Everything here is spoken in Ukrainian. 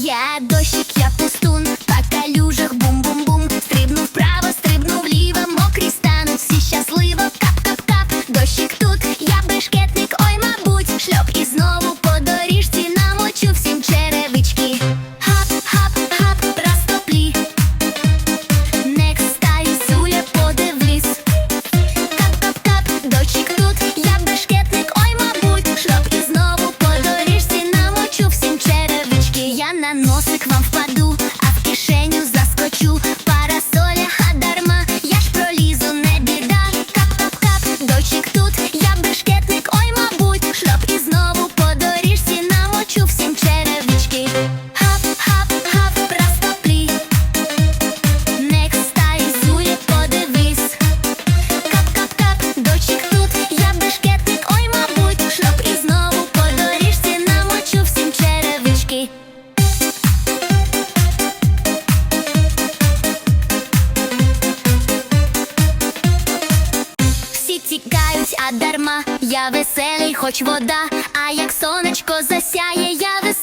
Я дощик, я пустун. носит тікають, а дарма я веселий, хоч вода, а як сонечко засяє, я веселий.